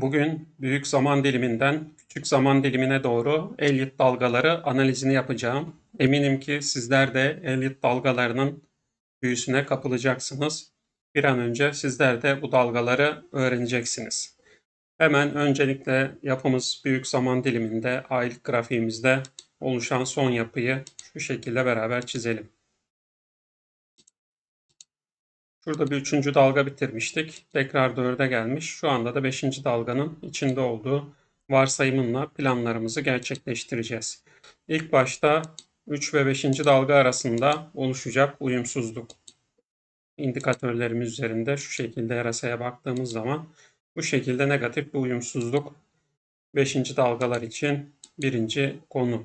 Bugün büyük zaman diliminden küçük zaman dilimine doğru Elliot dalgaları analizini yapacağım. Eminim ki sizler de Elliot dalgalarının büyüsüne kapılacaksınız. Bir an önce sizler de bu dalgaları öğreneceksiniz. Hemen öncelikle yapımız büyük zaman diliminde aylık grafiğimizde oluşan son yapıyı şu şekilde beraber çizelim. Şurada bir üçüncü dalga bitirmiştik. Tekrar dörde gelmiş. Şu anda da beşinci dalganın içinde olduğu varsayımınla planlarımızı gerçekleştireceğiz. İlk başta 3 ve 5. dalga arasında oluşacak uyumsuzluk. İndikatörlerimiz üzerinde şu şekilde yarasaya baktığımız zaman bu şekilde negatif bir uyumsuzluk 5. dalgalar için birinci konu.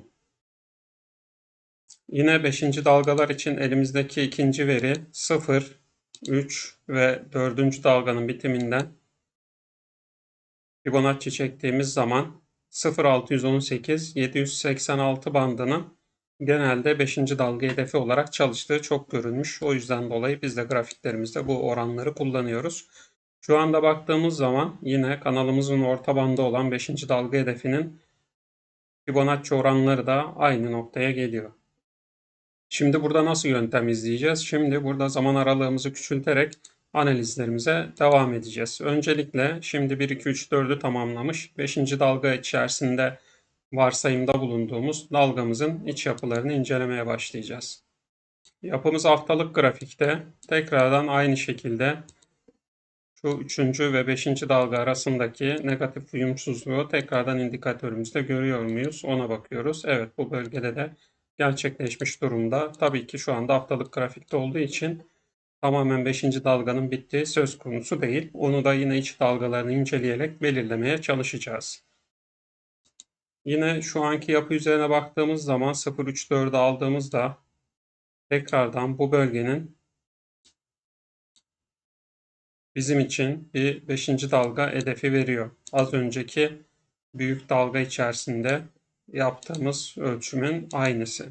Yine 5. dalgalar için elimizdeki ikinci veri 0, 3 ve 4. dalganın bitiminden Fibonacci çektiğimiz zaman 0.618 786 bandının genelde 5. dalga hedefi olarak çalıştığı çok görülmüş. O yüzden dolayı biz de grafiklerimizde bu oranları kullanıyoruz. Şu anda baktığımız zaman yine kanalımızın orta bandı olan 5. dalga hedefinin Fibonacci oranları da aynı noktaya geliyor. Şimdi burada nasıl yöntem izleyeceğiz? Şimdi burada zaman aralığımızı küçülterek analizlerimize devam edeceğiz. Öncelikle şimdi 1, 2, 3, 4'ü tamamlamış. 5. dalga içerisinde varsayımda bulunduğumuz dalgamızın iç yapılarını incelemeye başlayacağız. Yapımız haftalık grafikte tekrardan aynı şekilde şu 3. ve 5. dalga arasındaki negatif uyumsuzluğu tekrardan indikatörümüzde görüyor muyuz? Ona bakıyoruz. Evet bu bölgede de gerçekleşmiş durumda. Tabii ki şu anda haftalık grafikte olduğu için tamamen 5. dalganın bittiği söz konusu değil. Onu da yine iç dalgalarını inceleyerek belirlemeye çalışacağız. Yine şu anki yapı üzerine baktığımız zaman 0.34'ü aldığımızda tekrardan bu bölgenin bizim için bir 5. dalga hedefi veriyor. Az önceki büyük dalga içerisinde yaptığımız ölçümün aynısı.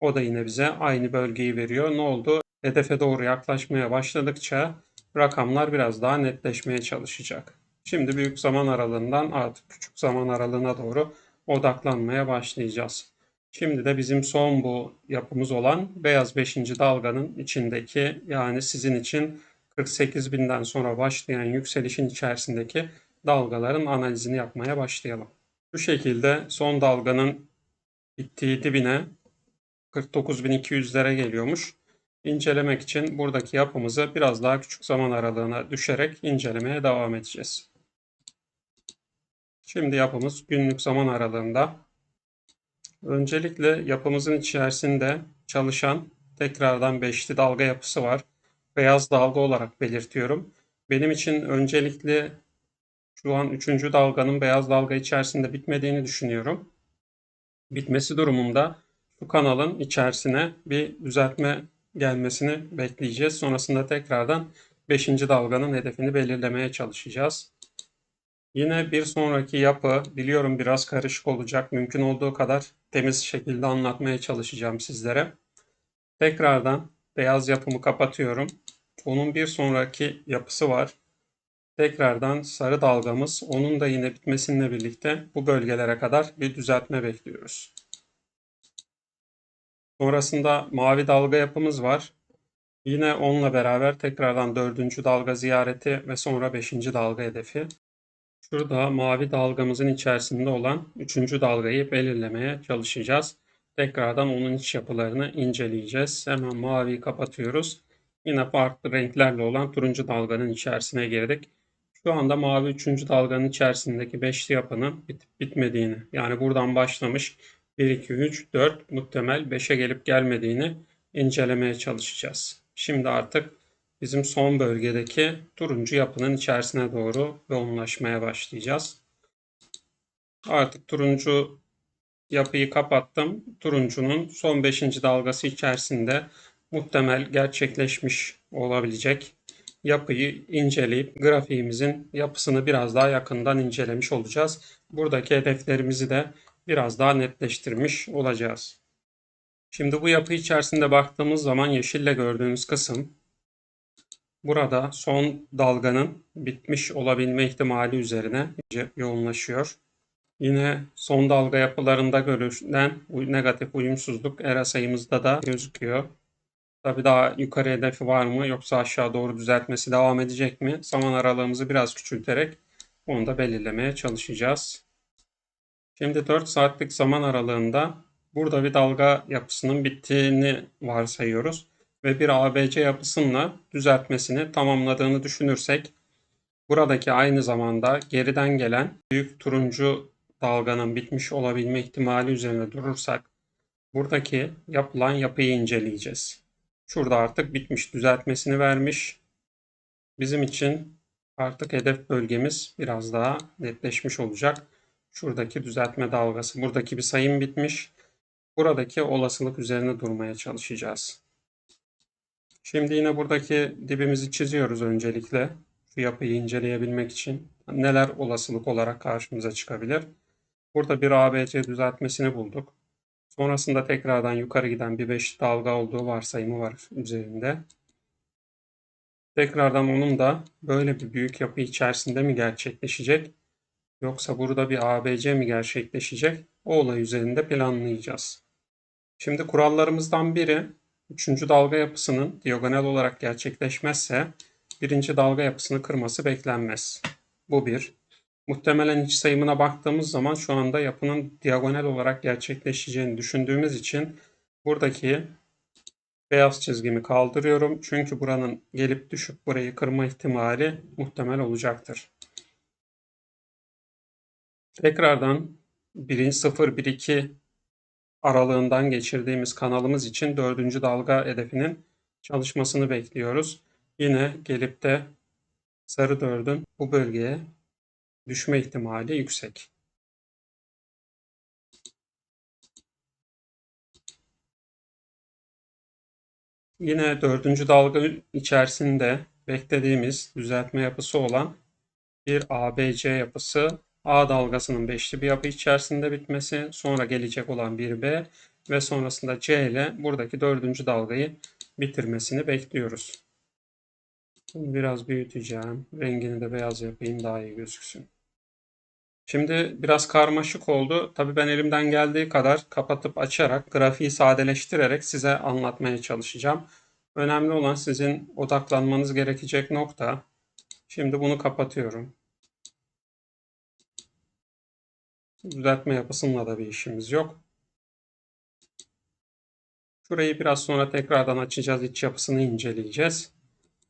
O da yine bize aynı bölgeyi veriyor. Ne oldu? Hedefe doğru yaklaşmaya başladıkça rakamlar biraz daha netleşmeye çalışacak. Şimdi büyük zaman aralığından artık küçük zaman aralığına doğru odaklanmaya başlayacağız. Şimdi de bizim son bu yapımız olan beyaz 5. dalganın içindeki yani sizin için 48 binden sonra başlayan yükselişin içerisindeki dalgaların analizini yapmaya başlayalım. Bu şekilde son dalganın bittiği dibine 49.200'lere geliyormuş. İncelemek için buradaki yapımızı biraz daha küçük zaman aralığına düşerek incelemeye devam edeceğiz. Şimdi yapımız günlük zaman aralığında. Öncelikle yapımızın içerisinde çalışan tekrardan beşli dalga yapısı var. Beyaz dalga olarak belirtiyorum. Benim için öncelikli şu an üçüncü dalganın beyaz dalga içerisinde bitmediğini düşünüyorum. Bitmesi durumunda bu kanalın içerisine bir düzeltme gelmesini bekleyeceğiz. Sonrasında tekrardan 5. dalganın hedefini belirlemeye çalışacağız. Yine bir sonraki yapı biliyorum biraz karışık olacak. Mümkün olduğu kadar temiz şekilde anlatmaya çalışacağım sizlere. Tekrardan beyaz yapımı kapatıyorum. Onun bir sonraki yapısı var. Tekrardan sarı dalgamız onun da yine bitmesinle birlikte bu bölgelere kadar bir düzeltme bekliyoruz. Sonrasında mavi dalga yapımız var. Yine onunla beraber tekrardan dördüncü dalga ziyareti ve sonra beşinci dalga hedefi. Şurada mavi dalgamızın içerisinde olan üçüncü dalgayı belirlemeye çalışacağız. Tekrardan onun iç yapılarını inceleyeceğiz. Hemen maviyi kapatıyoruz. Yine farklı renklerle olan turuncu dalganın içerisine girdik. Şu anda mavi üçüncü dalganın içerisindeki beşli yapının bitip bitmediğini yani buradan başlamış 1, 2, 3, 4 muhtemel 5'e gelip gelmediğini incelemeye çalışacağız. Şimdi artık bizim son bölgedeki turuncu yapının içerisine doğru yoğunlaşmaya başlayacağız. Artık turuncu yapıyı kapattım. Turuncunun son 5. dalgası içerisinde muhtemel gerçekleşmiş olabilecek yapıyı inceleyip grafiğimizin yapısını biraz daha yakından incelemiş olacağız. Buradaki hedeflerimizi de biraz daha netleştirmiş olacağız. Şimdi bu yapı içerisinde baktığımız zaman yeşille gördüğünüz kısım burada son dalganın bitmiş olabilme ihtimali üzerine yoğunlaşıyor. Yine son dalga yapılarında görülen negatif uyumsuzluk era sayımızda da gözüküyor. Tabii daha yukarı hedefi var mı yoksa aşağı doğru düzeltmesi devam edecek mi? Zaman aralığımızı biraz küçülterek onu da belirlemeye çalışacağız. Şimdi 4 saatlik zaman aralığında burada bir dalga yapısının bittiğini varsayıyoruz ve bir ABC yapısıyla düzeltmesini tamamladığını düşünürsek buradaki aynı zamanda geriden gelen büyük turuncu dalganın bitmiş olabilme ihtimali üzerine durursak buradaki yapılan yapıyı inceleyeceğiz. Şurada artık bitmiş düzeltmesini vermiş. Bizim için artık hedef bölgemiz biraz daha netleşmiş olacak. Şuradaki düzeltme dalgası. Buradaki bir sayım bitmiş. Buradaki olasılık üzerine durmaya çalışacağız. Şimdi yine buradaki dibimizi çiziyoruz öncelikle. Şu yapıyı inceleyebilmek için. Neler olasılık olarak karşımıza çıkabilir? Burada bir ABC düzeltmesini bulduk. Sonrasında tekrardan yukarı giden bir 5 dalga olduğu varsayımı var üzerinde. Tekrardan onun da böyle bir büyük yapı içerisinde mi gerçekleşecek? Yoksa burada bir ABC mi gerçekleşecek? O olay üzerinde planlayacağız. Şimdi kurallarımızdan biri 3. dalga yapısının diagonal olarak gerçekleşmezse birinci dalga yapısını kırması beklenmez. Bu bir. Muhtemelen iç sayımına baktığımız zaman şu anda yapının diagonal olarak gerçekleşeceğini düşündüğümüz için buradaki beyaz çizgimi kaldırıyorum. Çünkü buranın gelip düşüp burayı kırma ihtimali muhtemel olacaktır. Tekrardan 1-0-1-2 aralığından geçirdiğimiz kanalımız için dördüncü dalga hedefinin çalışmasını bekliyoruz. Yine gelip de sarı dördün bu bölgeye düşme ihtimali yüksek. Yine dördüncü dalga içerisinde beklediğimiz düzeltme yapısı olan bir ABC yapısı A dalgasının beşli bir yapı içerisinde bitmesi, sonra gelecek olan bir B ve sonrasında C ile buradaki dördüncü dalgayı bitirmesini bekliyoruz. Bunu biraz büyüteceğim. Rengini de beyaz yapayım daha iyi gözüksün. Şimdi biraz karmaşık oldu. Tabii ben elimden geldiği kadar kapatıp açarak, grafiği sadeleştirerek size anlatmaya çalışacağım. Önemli olan sizin odaklanmanız gerekecek nokta. Şimdi bunu kapatıyorum. Düzeltme yapısıyla da bir işimiz yok. Şurayı biraz sonra tekrardan açacağız. İç yapısını inceleyeceğiz.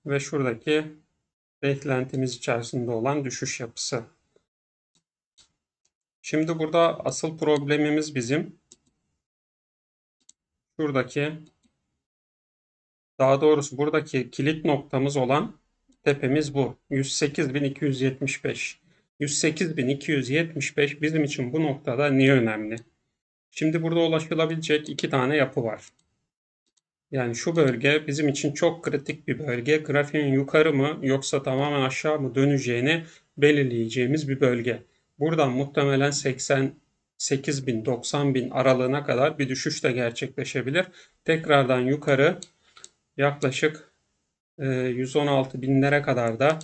Ve şuradaki beklentimiz içerisinde olan düşüş yapısı. Şimdi burada asıl problemimiz bizim şuradaki daha doğrusu buradaki kilit noktamız olan tepemiz bu. 108.275. 108.275 bizim için bu noktada niye önemli? Şimdi burada ulaşılabilecek iki tane yapı var. Yani şu bölge bizim için çok kritik bir bölge. Grafiğin yukarı mı yoksa tamamen aşağı mı döneceğini belirleyeceğimiz bir bölge. Buradan muhtemelen 88 bin 90 bin aralığına kadar bir düşüş de gerçekleşebilir. Tekrardan yukarı yaklaşık 116 e, binlere kadar da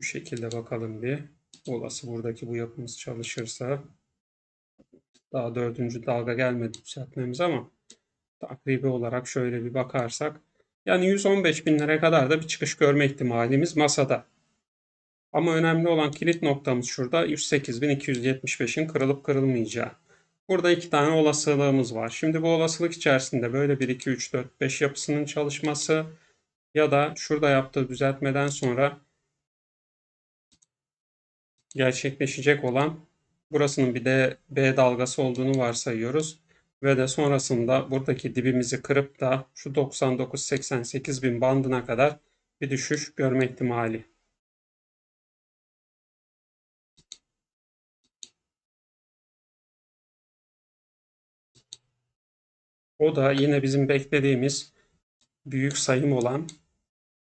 bu şekilde bakalım bir. Olası buradaki bu yapımız çalışırsa daha dördüncü dalga gelmedi düzeltmemiz ama takribi olarak şöyle bir bakarsak yani 115 binlere kadar da bir çıkış görme ihtimalimiz masada. Ama önemli olan kilit noktamız şurada 108.275'in kırılıp kırılmayacağı. Burada iki tane olasılığımız var. Şimdi bu olasılık içerisinde böyle bir 2, 3, 4, 5 yapısının çalışması ya da şurada yaptığı düzeltmeden sonra gerçekleşecek olan burasının bir de B dalgası olduğunu varsayıyoruz. Ve de sonrasında buradaki dibimizi kırıp da şu 99-88 bin bandına kadar bir düşüş görme ihtimali. O da yine bizim beklediğimiz büyük sayım olan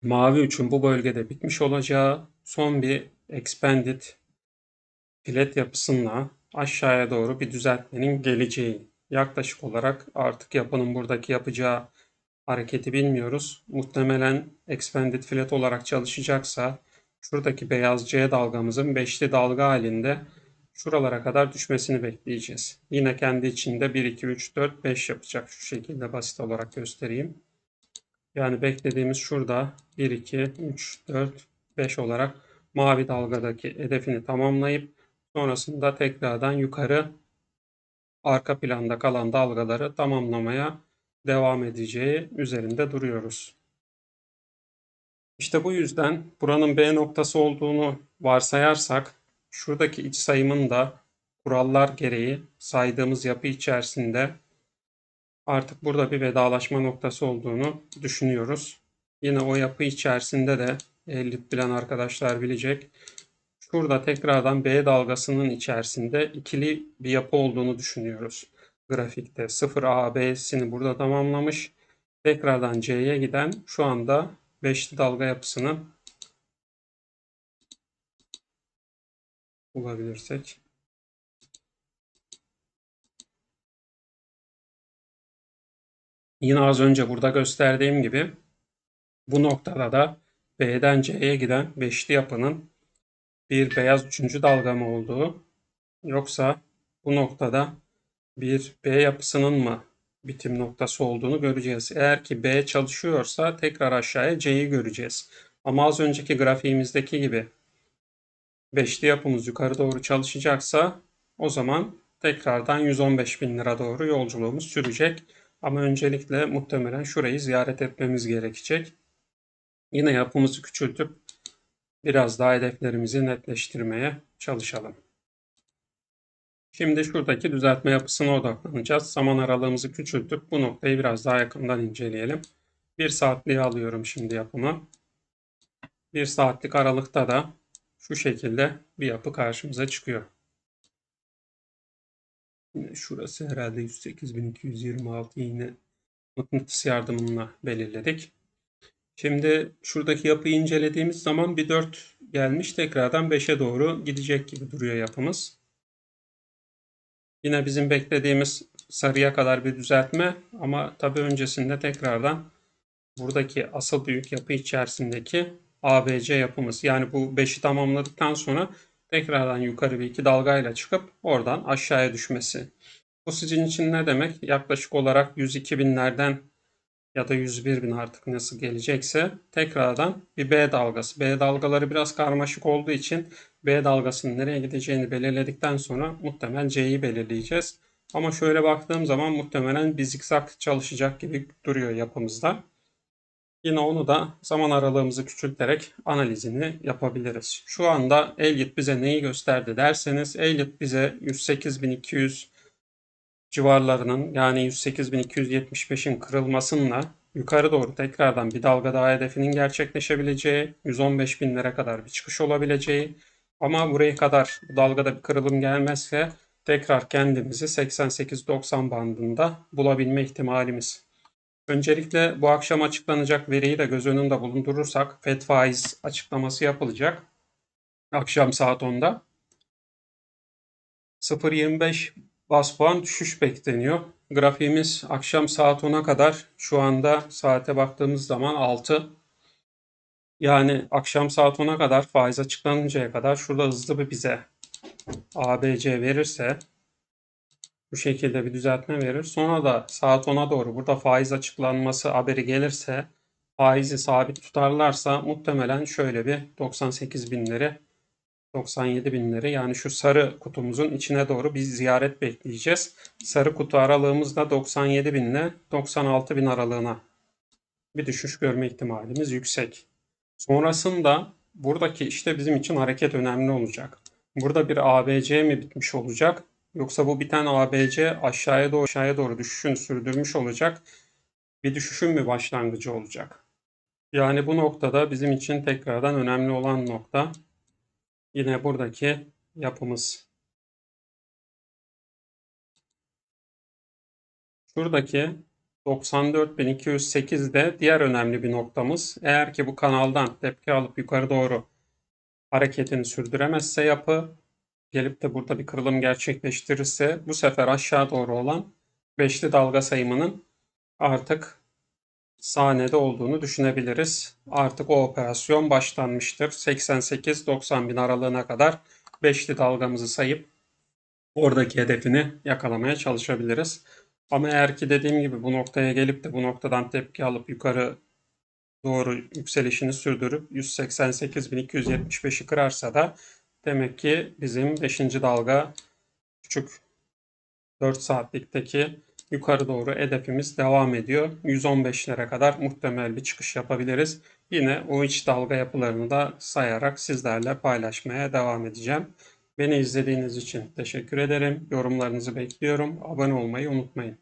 mavi üçün bu bölgede bitmiş olacağı son bir expanded filet yapısıyla aşağıya doğru bir düzeltmenin geleceği. Yaklaşık olarak artık yapının buradaki yapacağı hareketi bilmiyoruz. Muhtemelen expanded flat olarak çalışacaksa şuradaki beyaz C dalgamızın beşli dalga halinde şuralara kadar düşmesini bekleyeceğiz. Yine kendi içinde 1, 2, 3, 4, 5 yapacak. Şu şekilde basit olarak göstereyim. Yani beklediğimiz şurada 1, 2, 3, 4, 5 olarak mavi dalgadaki hedefini tamamlayıp sonrasında tekrardan yukarı arka planda kalan dalgaları tamamlamaya devam edeceği üzerinde duruyoruz. İşte bu yüzden buranın B noktası olduğunu varsayarsak şuradaki iç sayımın da kurallar gereği saydığımız yapı içerisinde artık burada bir vedalaşma noktası olduğunu düşünüyoruz. Yine o yapı içerisinde de elit bilen arkadaşlar bilecek. Şurada tekrardan B dalgasının içerisinde ikili bir yapı olduğunu düşünüyoruz. Grafikte 0A, B'sini burada tamamlamış. Tekrardan C'ye giden şu anda beşli dalga yapısını bulabilirsek. Yine az önce burada gösterdiğim gibi bu noktada da B'den C'ye giden beşli yapının bir beyaz üçüncü dalga mı olduğu yoksa bu noktada bir B yapısının mı bitim noktası olduğunu göreceğiz. Eğer ki B çalışıyorsa tekrar aşağıya C'yi göreceğiz. Ama az önceki grafiğimizdeki gibi beşli yapımız yukarı doğru çalışacaksa o zaman tekrardan 115 bin lira doğru yolculuğumuz sürecek. Ama öncelikle muhtemelen şurayı ziyaret etmemiz gerekecek. Yine yapımızı küçültüp biraz daha hedeflerimizi netleştirmeye çalışalım. Şimdi şuradaki düzeltme yapısına odaklanacağız. Zaman aralığımızı küçültüp bu noktayı biraz daha yakından inceleyelim. Bir saatliği alıyorum şimdi yapımı. Bir saatlik aralıkta da şu şekilde bir yapı karşımıza çıkıyor. Yine şurası herhalde 108.226 yine mıknatıs yardımıyla belirledik. Şimdi şuradaki yapıyı incelediğimiz zaman bir 4 gelmiş tekrardan 5'e doğru gidecek gibi duruyor yapımız. Yine bizim beklediğimiz sarıya kadar bir düzeltme ama tabi öncesinde tekrardan buradaki asıl büyük yapı içerisindeki ABC yapımız yani bu 5'i tamamladıktan sonra tekrardan yukarı bir iki dalgayla çıkıp oradan aşağıya düşmesi. Bu sizin için ne demek? Yaklaşık olarak 102 binlerden ya da 101 bin artık nasıl gelecekse tekrardan bir B dalgası. B dalgaları biraz karmaşık olduğu için B dalgasının nereye gideceğini belirledikten sonra muhtemelen C'yi belirleyeceğiz. Ama şöyle baktığım zaman muhtemelen bir zikzak çalışacak gibi duruyor yapımızda. Yine onu da zaman aralığımızı küçülterek analizini yapabiliriz. Şu anda Elliot bize neyi gösterdi derseniz Elliot bize 108.200 civarlarının yani 108.275'in kırılmasıyla yukarı doğru tekrardan bir dalga daha hedefinin gerçekleşebileceği, 115 binlere kadar bir çıkış olabileceği ama buraya kadar bu dalgada bir kırılım gelmezse tekrar kendimizi 88-90 bandında bulabilme ihtimalimiz. Öncelikle bu akşam açıklanacak veriyi de göz önünde bulundurursak FED faiz açıklaması yapılacak. Akşam saat 10'da. 0.25 bas puan düşüş bekleniyor. Grafiğimiz akşam saat 10'a kadar şu anda saate baktığımız zaman 6. Yani akşam saat 10'a kadar faiz açıklanıncaya kadar şurada hızlı bir bize ABC verirse bu şekilde bir düzeltme verir. Sonra da saat 10'a doğru burada faiz açıklanması haberi gelirse faizi sabit tutarlarsa muhtemelen şöyle bir 98 binleri 97 binleri yani şu sarı kutumuzun içine doğru bir ziyaret bekleyeceğiz. Sarı kutu aralığımızda 97 bin ile 96 bin aralığına bir düşüş görme ihtimalimiz yüksek. Sonrasında buradaki işte bizim için hareket önemli olacak. Burada bir ABC mi bitmiş olacak? Yoksa bu biten ABC aşağıya doğru aşağıya doğru düşüşün sürdürmüş olacak. Bir düşüşün mü başlangıcı olacak? Yani bu noktada bizim için tekrardan önemli olan nokta yine buradaki yapımız. Şuradaki 94.208'de diğer önemli bir noktamız. Eğer ki bu kanaldan tepki alıp yukarı doğru hareketini sürdüremezse yapı gelip de burada bir kırılım gerçekleştirirse bu sefer aşağı doğru olan beşli dalga sayımının artık sahnede olduğunu düşünebiliriz. Artık o operasyon başlanmıştır. 88-90 bin aralığına kadar beşli dalgamızı sayıp oradaki hedefini yakalamaya çalışabiliriz. Ama eğer ki dediğim gibi bu noktaya gelip de bu noktadan tepki alıp yukarı doğru yükselişini sürdürüp 188.275'i kırarsa da demek ki bizim 5. dalga küçük 4 saatlikteki yukarı doğru hedefimiz devam ediyor. 115'lere kadar muhtemel bir çıkış yapabiliriz. Yine o iç dalga yapılarını da sayarak sizlerle paylaşmaya devam edeceğim. Beni izlediğiniz için teşekkür ederim. Yorumlarınızı bekliyorum. Abone olmayı unutmayın.